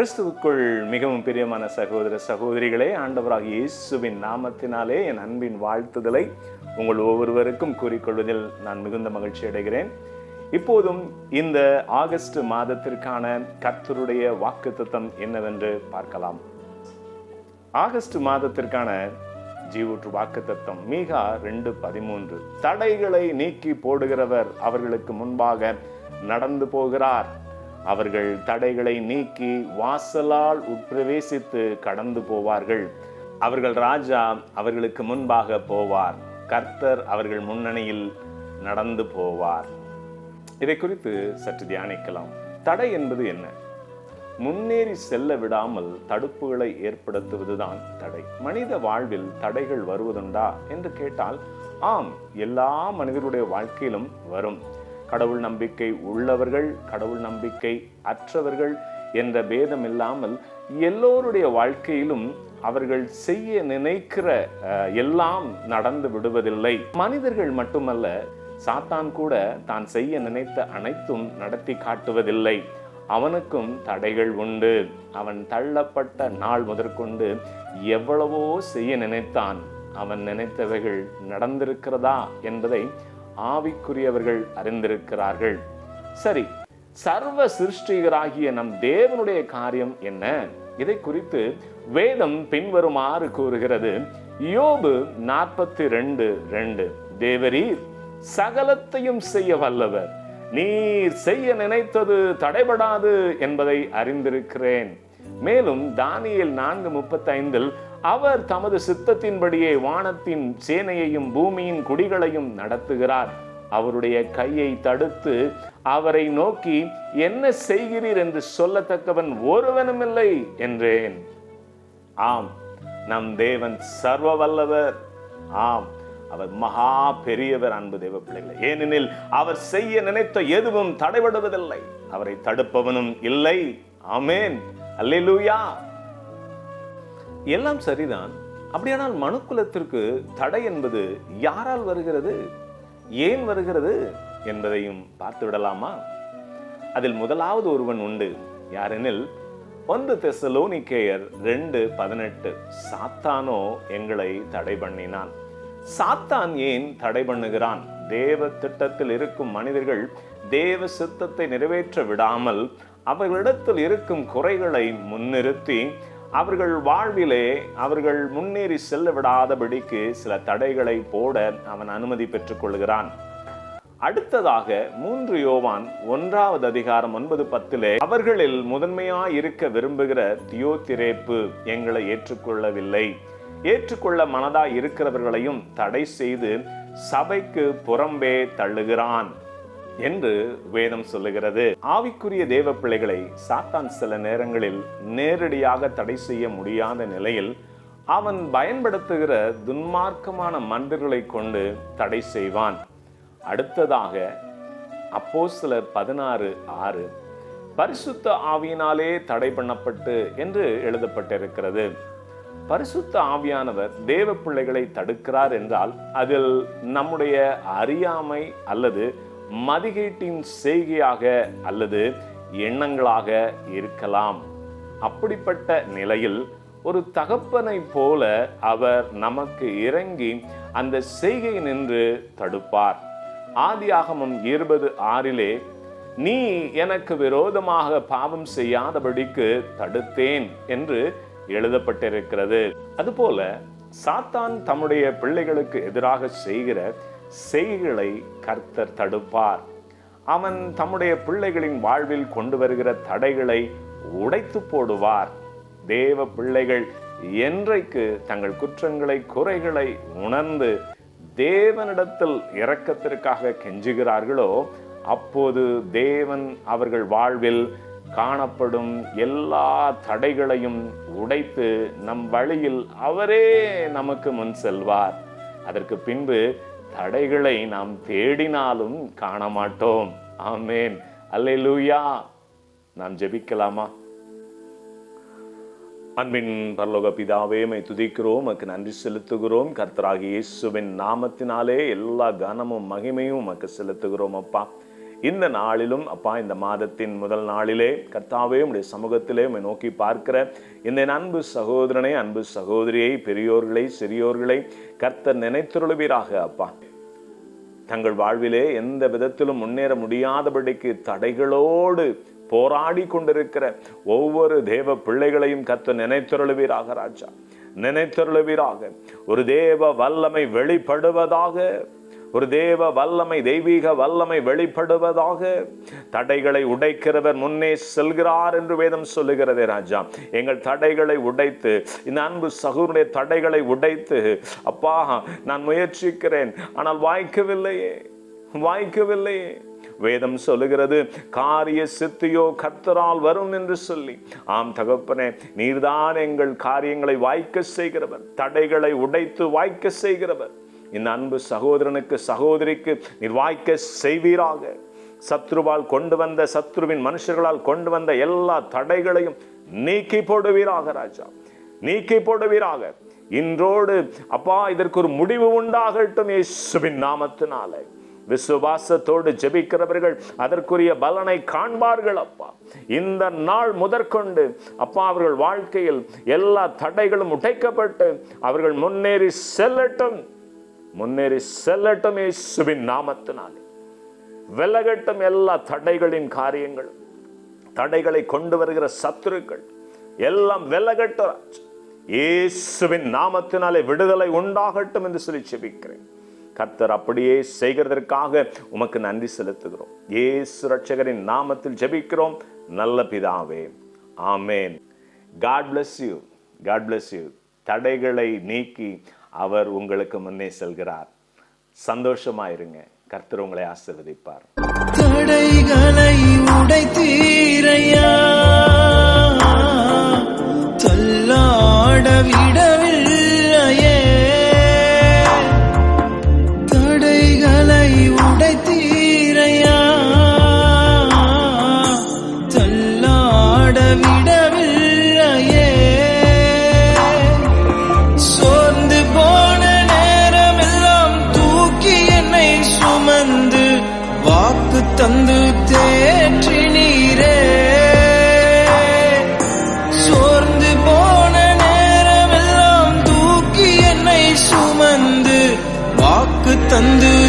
கிறிஸ்துவுக்குள் மிகவும் பிரியமான சகோதர சகோதரிகளே ஆண்டவராக இயேசுவின் நாமத்தினாலே என் அன்பின் வாழ்த்துதலை உங்கள் ஒவ்வொருவருக்கும் கூறிக்கொள்வதில் நான் மிகுந்த மகிழ்ச்சி அடைகிறேன். இப்போதும் இந்த ஆகஸ்ட் மாதத்திற்கான கர்த்தருடைய வாக்குத்தத்தம் என்னவென்று பார்க்கலாம். ஆகஸ்ட் மாதத்திற்கான ஜீவூற்று வாக்குத்தத்தம் மீகா ரெண்டு பதிமூன்று. தடைகளை நீக்கி போடுகிறவர் அவர்களுக்கு முன்பாக நடந்து போகிறார். அவர்கள் தடைகளை நீக்கி வாசலால் உட்பிரவேசித்து கடந்து போவார்கள். அவர்கள் ராஜா அவர்களுக்கு முன்பாக போவார். கர்த்தர் அவர்கள் முன்னணியில் நடந்து போவார். இதை குறித்து சற்று தியானிக்கலாம். தடை என்பது என்ன? முன்னேறி செல்ல விடாமல் தடுப்புகளை ஏற்படுத்துவதுதான் தடை. மனித வாழ்வில் தடைகள் வருவதுண்டா? என்று கேட்டால் ஆம் எல்லா மனிதருடைய வாழ்க்கையிலும் வரும். கடவுள் நம்பிக்கை உள்ளவர்கள் கடவுள் நம்பிக்கை அற்றவர்கள் என்ற பேதம் இல்லாமல் எல்லோருடைய வாழ்க்கையிலும் அவர்கள் செய்ய நினைக்கிற எல்லாம் நடந்து விடுவதில்லை. மனிதர்கள் மட்டுமல்ல சாத்தான் கூட தான் செய்ய நினைத்த அனைத்தும் நடத்தி காட்டுவதில்லை. அவனுக்கும் தடைகள் உண்டு. அவன் தள்ளப்பட்ட நாள் முதற்கொண்டு எவ்வளவோ செய்ய நினைத்தான். அவன் நினைத்தவைகள் நடந்திருக்கிறதா என்பதை ஆவிக்குரியவர்கள் அறிந்திருக்கிறார்கள். சரி சர்வ சிருஷ்டிகராகிய நம் தேவனுடைய காரியம் என்ன? இதை குறித்து வேதம் பின்வருமாறு கூறுகிறது. யோபு நாற்பத்தி ரெண்டு ரெண்டு. தேவரீர் சகலத்தையும் செய்ய வல்லவர். நீர் செய்ய நினைத்தது தடைபடாது என்பதை அறிந்திருக்கிறேன். மேலும் தானியல் நான்கு முப்பத்தைந்தில் அவர் தமது சித்தத்தின்படியே வானத்தின் சேனையையும் பூமியின் குடிகளையும் நடத்துகிறார். அவருடைய கையை தடுத்து அவரை நோக்கி என்ன செய்கிறீர் என்று சொல்லத்தக்கவன் ஒருவனுமில்லை என்றேன். ஆம் நம் தேவன் சர்வ வல்லவர் ஆம் அவர் மகா பெரியவர் அன்பு தேவ பிள்ளைகளை ஏனெனில் அவர் செய்ய நினைத்த எதுவும் தடைபடுவதில்லை. அவரை தடுப்பவனும் இல்லை. ஆமேன். அல்லேலூயா. எல்லாம் சரிதான். அப்படியானால் மனுக்குலத்திற்கு தடை என்பது யாரால் வருகிறது? ஏன் வருகிறது என்பதையும் பார்த்து விடலாமா? அதில் முதலாவது ஒருவன் உண்டு. யாரெனில் ஒன்று தெசலோனிக்கேயர் ரெண்டு பதினெட்டு. சாத்தானோ எங்களை தடை பண்ணினான். சாத்தான் ஏன் தடை பண்ணுகிறான்? தேவ திட்டத்தில் இருக்கும் மனிதர்கள் தேவ சித்தத்தை நிறைவேற்ற விடாமல் அவர்களிடத்தில் இருக்கும் குறைகளை முன்னிறுத்தி அவர்கள் வாழ்விலே அவர்கள் முன்னேறி செல்ல விடாதபடிக்கு சில தடைகளை போட அவன் அனுமதி பெற்றுக் கொள்கிறான் அடுத்ததாக மூன்று யோவான் ஒன்றாவது அதிகாரம் ஒன்பது பத்திலே அவர்களில் முதன்மையாய் இருக்க விரும்புகிற தியோதிரேப்பு எங்களை ஏற்றுக்கொள்ளவில்லை. ஏற்றுக்கொள்ள மனதாய் இருக்கிறவர்களையும் தடை செய்து சபைக்கு புறம்பே தள்ளுகிறான். என்று வேதம் சொல்லுகிறது. ஆவிக்குரிய தேவ பிள்ளைகளை சாத்தான் சில நேரங்களில் நேரடியாக தடை செய்ய முடியாத நிலையில் அவன் பயன்படுத்துகிற துன்மார்க்கமான மந்திரங்களை கொண்டு தடை செய்வான். அடுத்ததாக அப்போ சில பதினாறு ஆறு பரிசுத்த ஆவியினாலே தடை பண்ணப்பட்டு என்று எழுதப்பட்டிருக்கிறது. பரிசுத்த ஆவியானவர் தேவ பிள்ளைகளை தடுக்கிறார் என்றால் அதில் நம்முடைய அறியாமை அல்லது மதிகீட்டின் செய்கையாக அல்லது எண்ணங்களாக இருக்கலாம். அப்படிப்பட்ட நிலையில் ஒரு தகப்பனை போல அவர் நமக்கு இறங்கி அந்த செய்கை நின்று தடுப்பார். ஆதியாகமம் இருபது ஆறிலே நீ எனக்கு விரோதமாக பாவம் செய்யாதபடிக்கு தடுத்தேன் என்று எழுதப்பட்டிருக்கிறது. அதுபோல சாத்தான் தம்முடைய பிள்ளைகளுக்கு எதிராக செய்கிற செய்களை கர்த்தர் தடுப்பார். அவன் தம்முடைய பிள்ளைகளின் வாழ்வில் கொண்டு வருகிற தடைகளை உடைத்து போடுவார். தேவ பிள்ளைகள் என்றைக்கு தங்கள் குற்றங்களை குறைகளை உணர்ந்து தேவனிடத்தில் இரக்கத்திற்காக கெஞ்சுகிறார்களோ அப்போது தேவன் அவர்கள் வாழ்வில் காணப்படும் எல்லா தடைகளையும் உடைத்து நம் வழியில் அவரே நமக்கு முன் செல்வார். அதற்கு பின்பு தடைகளை நாம் தேடினாலும் காண மாட்டோம் ஆமேன். அல்லேலூயா. நாம் ஜெபிக்கலாமா? அன்பின் பரலோக பிதாவே மை துதிக்கிறோம் மக்கு நன்றி செலுத்துகிறோம். கர்த்தராகி இயேசுவின் நாமத்தினாலே எல்லா கனமும் மகிமையும் மக்கு செலுத்துகிறோம் அப்பா. இந்த நாளிலும் அப்பா இந்த மாதத்தின் முதல் நாளிலே கர்த்தாவே உடைய சமூகத்திலே உம்மை நோக்கி பார்க்கிற இந்த அன்பு சகோதரனை அன்பு சகோதரியை பெரியோர்களை சிறியோர்களை கர்த்தர் நினைத்துருளுவீராக அப்பா. தங்கள் வாழ்விலே எந்த விதத்திலும் முன்னேற முடியாதபடிக்கு தடைகளோடு போராடி கொண்டிருக்கிற ஒவ்வொரு தேவ பிள்ளைகளையும் கத்த நினைத்தருளுவீராக ராஜா. நினைத்தருளுவீராக ஒரு தேவ வல்லமை வெளிப்படுவதாக ஒரு தேவ வல்லமை தெய்வீக வல்லமை வெளிப்படுவதாக தடைகளை உடைக்கிறவர் முன்னே செல்கிறார் என்று வேதம் சொல்லுகிறதே ராஜா. எங்கள் தடைகளை உடைத்து இந்த அன்பு சகோதரனுடைய தடைகளை உடைத்து அப்பா நான் முயற்சிக்கிறேன் ஆனால் வாய்க்கவில்லையே வாய்க்கவில்லையே. வேதம் சொல்லுகிறது காரிய சித்தியோ கத்தரால் வரும் என்று சொல்லி. ஆம் தகப்பனே நீர்தான் எங்கள் காரியங்களை வாய்க்க செய்கிறவர் தடைகளை உடைத்து வாய்க்க செய்கிறவர். இந்த அன்பு சகோதரனுக்கு சகோதரிக்கு நிர்வாய்க்க செய்வீராக. சத்ருவால் கொண்டு வந்த சத்ருவின் மனுஷர்களால் கொண்டு வந்த எல்லா தடைகளையும் நீக்கி போடுவீராக ராஜா. நீக்கி போடுவீராக. இன்றோடு அப்பா இதற்கு ஒரு முடிவு உண்டாகட்டும் இயேசுவின் நாமத்தினாலே. விசுவாசத்தோடு ஜெபிக்கிறவர்கள் அதற்குரிய பலனை காண்பார்கள் அப்பா. இந்த நாள் முதற்கொண்டு அப்பா அவர்கள் வாழ்க்கையில் எல்லா தடைகளும் உடைக்கப்பட்டு அவர்கள் முன்னேறி செல்லட்டும். முன்னேறி செல்லட்டும் இயேசுவின் நாமத்தினாலே. விலகட்டும் எல்லா தடைகளின் காரியங்களும் தடைகளை கொண்டு வருகிற சத்துருக்கள் எல்லாம் விலகட்டும் இயேசுவின் நாமத்தினாலே விடுதலை உண்டாகட்டும் என்று சொல்லி செபிக்கிறேன் கர்த்தர் அப்படியே செய்கிறதற்காக உமக்கு நன்றி செலுத்துகிறோம். இயேசு ரட்சகரின் நாமத்தில் ஜெபிக்கிறோம். நல்ல பிதாவே ஆமேன். God bless you God bless you தடைகளை நீக்கி அவர் உங்களுக்கு முன்னே செல்கிறார். சந்தோஷமாயிருங்க. கர்த்தர் உங்களை ஆசிர்வதிப்பார். தடைகளை undo